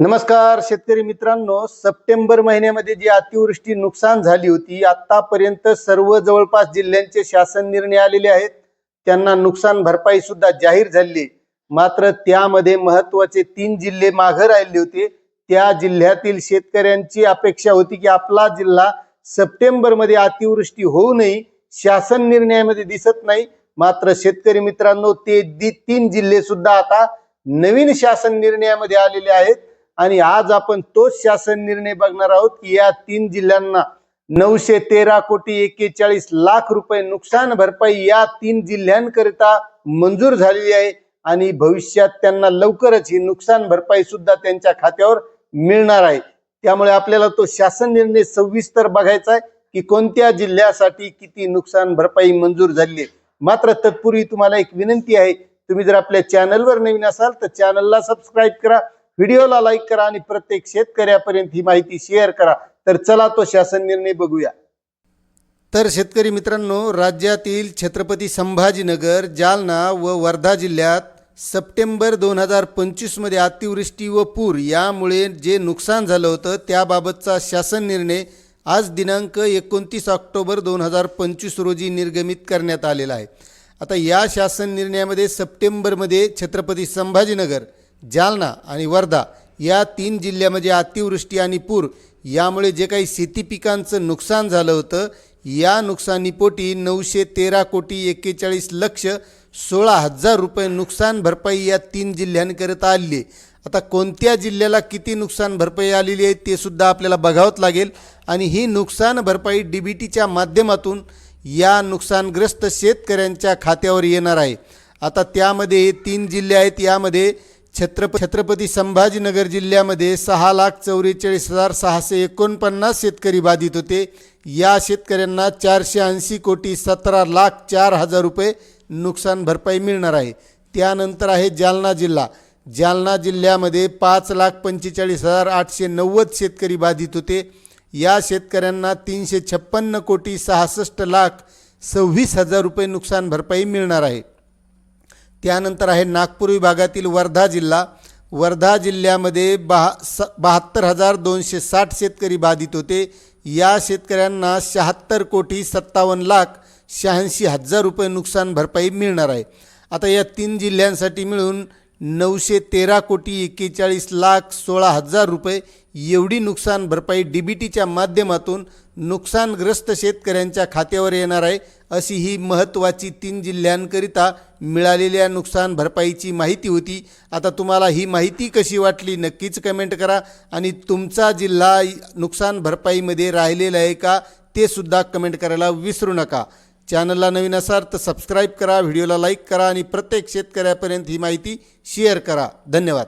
नमस्कार शेतकरी मित्रांनो. सप्टेंबर महिन्यामध्ये जी अतिवृष्टी नुकसान झाली होती आतापर्यंत सर्व जवळपास जिल्ह्यांचे शासन निर्णय आलेले आहेत. त्यांना नुकसान भरपाई सुद्धा जाहीर झाली. आहे. मात्र त्यामध्ये महत्त्वाचे तीन जिल्हे माघे राहिले होते. त्या जिल्ह्यातील शेतकऱ्यांची अपेक्षा होती की आपला जिल्हा सप्टेंबरमध्ये अतिवृष्टी होऊ नये शासन निर्णयामध्ये दिसत नाही. मात्र शेतकरी मित्रांनो ते तीन जिल्हे सुद्धा आता नवीन शासन निर्णयामध्ये आलेले आहेत. आणि आज आपण तोच शासन निर्णय बघणार आहोत की या तीन जिल्ह्यांना नऊशे तेरा कोटी एक्केचाळीस लाख रुपये नुकसान भरपाई या तीन जिल्ह्यांकरिता मंजूर झालेली आहे. आणि भविष्यात त्यांना लवकरच ही नुकसान भरपाई सुद्धा त्यांच्या खात्यावर मिळणार आहे. त्यामुळे आपल्याला तो शासन निर्णय सविस्तर बघायचा आहे की कोणत्या जिल्ह्यासाठी किती नुकसान भरपाई मंजूर झाली आहे. मात्र तत्पूर्वी तुम्हाला एक विनंती आहे तुम्ही जर आपल्या चॅनलवर नवीन असाल तर चॅनलला सबस्क्राईब करा. व्हिडिओला लाईक करा आणि प्रत्येक शेतकऱ्यापर्यंत ही माहिती शेअर करा. तर चला तो शासन निर्णय बघूया. तर शेतकरी मित्रांनो राज्यातील छत्रपती संभाजीनगर जालना व वर्धा जिल्ह्यात सप्टेंबर दोन हजार पंचवीसमध्ये अतिवृष्टी व पूर यामुळे जे नुकसान झालं होतं त्याबाबतचा शासन निर्णय आज दिनांक एकोणतीस ऑक्टोबर दोन हजार पंचवीस रोजी निर्गमित करण्यात आलेला आहे. आता या शासन निर्णयामध्ये सप्टेंबरमध्ये छत्रपती संभाजीनगर जालना आणि वर्धा या तीन जिल्ह्यामध्ये अतिवृष्टी आणि पूर यामुळे जे काही शेती पिकांचं नुकसान झालं होतं या नुकसानीपोटी नऊशे तेरा कोटी एक्केचाळीस लक्ष सोळा हजार रुपये नुकसान भरपाई या तीन जिल्ह्यांकरिता आलेली आहे. आता कोणत्या जिल्ह्याला किती नुकसान भरपाई आलेली आहे ते सुद्धा आपल्याला बघावंच लागेल. आणि ही नुकसान भरपाई डी बी टीच्या माध्यमातून या नुकसानग्रस्त शेतकऱ्यांच्या खात्यावर येणार आहे. आता त्यामध्ये तीन जिल्हे आहेत यामध्ये छत्रप छत्रपती संभाजीनगर जिल्ह्यामध्ये सहा लाख चौवेचाळीस हजार सहाशे एकोणपन्नास शेतकरी बाधित होते. या शेतकऱ्यांना चारशे ऐंशी कोटी सतरा लाख चार हजार रुपये नुकसान भरपाई मिळणार आहे. त्यानंतर आहे जालना जिल्हा. जालना जिल्ह्यामध्ये पाच लाख पंचेचाळीस हजार आठशे नव्वद शेतकरी बाधित होते. या शेतकऱ्यांना तीनशे छप्पन्न कोटी सहासष्ट लाख सव्वीस हजार रुपये नुकसान भरपाई मिळणार आहे. त्यानंतर आहे नागपूर विभागातील वर्धा जिल्हा. वर्धा जिल्ह्यामध्ये बहा स बहात्तर हजार दोनशे साठ शेतकरी बाधित होते. या शेतकऱ्यांना शहात्तर कोटी सत्तावन्न लाख शहाऐंशी हजार रुपये नुकसान भरपाई मिळणार आहे. आता या तीन जिल्ह्यांसाठी मिळून नऊशे तेरा कोटी एक्केचाळीस लाख सोळा हजार रुपये एवढी नुकसान भरपाई डी बी टीच्या माध्यमातून नुकसानग्रस्त शेतकऱ्यांच्या खात्यावर येणार आहे अशी ही महत्त्वाची तीन जिल्ह्यांकरिता मिळालेल्या नुकसान भरपाईची माहिती होती. आता तुम्हाला ही माहिती कशी वाटली नक्कीच कमेंट करा आणि तुमचा जिल्हा नुकसान भरपाईमध्ये राहिलेला आहे का ते सुद्धा कमेंट करायला विसरू नका. चॅनलला नवीन असाल तर सबस्क्राईब करा व्हिडिओला लाईक करा आणि प्रत्येक शेतकऱ्यापर्यंत ही माहिती शेअर करा. धन्यवाद.